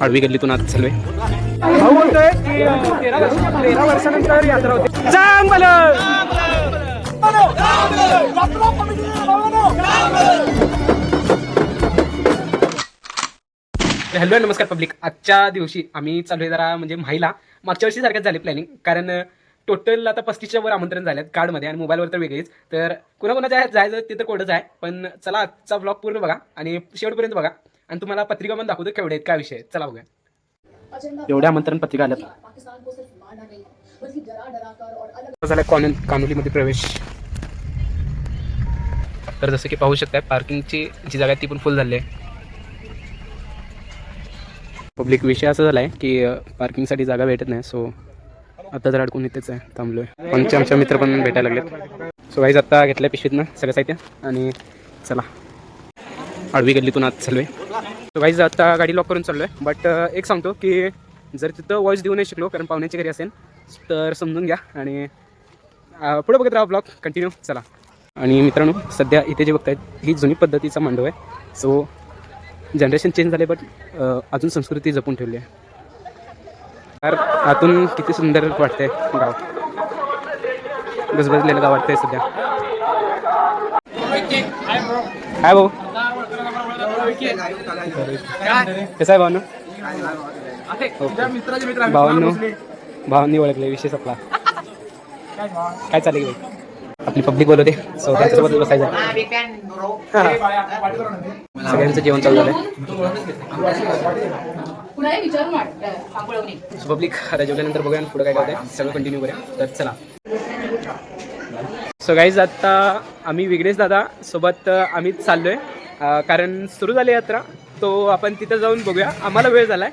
आडवी गल्लीतून आत चालू आहे. हॅलो नमस्कार पब्लिक. आजच्या दिवशी आम्ही चालू आहे जरा म्हणजे माहिला. मागच्या वर्षी सारखंच झाले प्लॅनिंग कारण टोटल आता पस्तीसच्या वर आमंत्रण झाले कार्डमध्ये आणि मोबाईलवर तर वेगळीच. तर कुणाकुणाच्या जायचं ते तर कोडच आहे. पण चला आजचा ब्लॉग पूर्ण बघा आणि शेवटपर्यंत बघा. आणि तुम्हाला पत्रिका पण दाखवतो केवढे आहेत काय विषय. चला बघूया. एवढ्या आमंत्रण पत्रिका आल्यात. झाला कॉन कानोलीमध्ये प्रवेश. तर जसं की पाहू शकताय पार्किंगची जी जागा आहे ती पण फुल झाली आहे. पब्लिक विषय असा झाला आहे की पार्किंगसाठी जागा भेटत नाही सो आता जर अडकून इथेच आहे थांबलो आहे आमचे आमच्या मित्र पण भेटायला लागलेत. सो वाईज आता घेतल्या पिशवीतनं सगळं साहित्य आणि चला. आडवी गल्लीतून आत चालू आहे सो वाईज आता गाडी लॉक करून चाललो आहे बट एक सांगतो की जर तिथं वॉइस देऊ नाही शिकलो कारण पाहुण्याची घरी असेल तर समजून घ्या आणि पुढे बघत राहा ब्लॉग कंटिन्यू चला. आणि मित्रांनो सध्या इथे जे बघतायत ही जुनी पद्धतीचा मांडव आहे. सो जनरेशन चेंज झाले बट अजून संस्कृती जपून ठेवली आहे. तर आतून किती सुंदर वाटतंय गाव. गजबजलेलं गाव वाटतंय सध्या. काय भाऊ. कसं आहे भावनो? भावांनो. भावांनी ओळखले विशेष आपला काय चालेल भाई आपली पब्लिक बोलवते. सो त्यांच्यासोबत बसायचं. सगळ्यांचं जेवण चालू झालंय. सो पब्लिक आता जेवल्यानंतर बघूया पुढे काय करत सगळं कंटिन्यू करूया. तर चला. सो गाईज आता आम्ही विघ्नेश दादा सोबत आम्ही चाललोय. कारण सुरू झाली यात्रा तो आपण तिथं जाऊन बघूया. आम्हाला वेळ झालाय.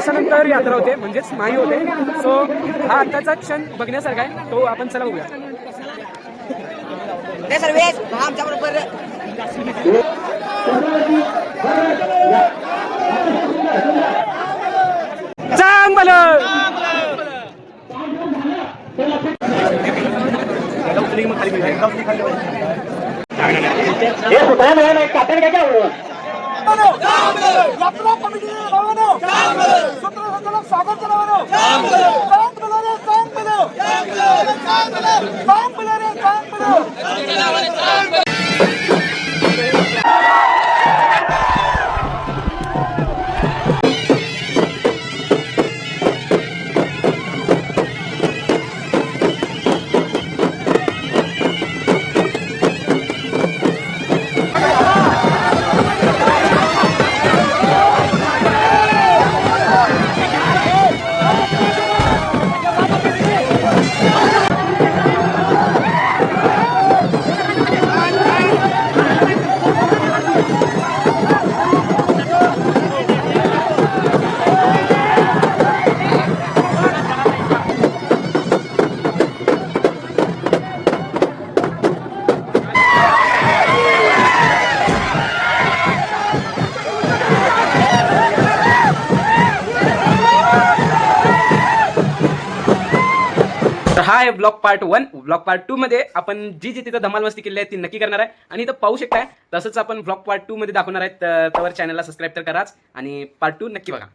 वर्षानंतर यात्रा होते म्हणजेच माही होते. सो हा आत्ताचा क्षण बघण्यासारखा आहे. तो आपण चला बघूया. रे सर्वेश आमच्या बरोबर चांग हे सुटाय नाही नाही काट्याने हा आहे block part one. Block part two मध्ये आपण जी जी तिथं धमाल मस्ती केली आहे ती नक्की करणार आहे. आणि इथं पाहू शकताय तसंच आपण ब्लॉक पार्ट टू मध्ये दाखवणार आहे तर त्यावर चॅनलला सबस्क्राईब तर कराच. आणि पार्ट टू नक्की बघा.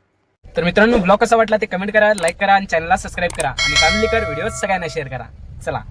तर मित्रांनो ब्लॉग कसा वाटला ते कमेंट करा लाईक करा आणि चॅनलला सबस्क्राईब करा. आणि फॅमिली कर व्हिडिओ सगळ्यांना शेअर करा. चला.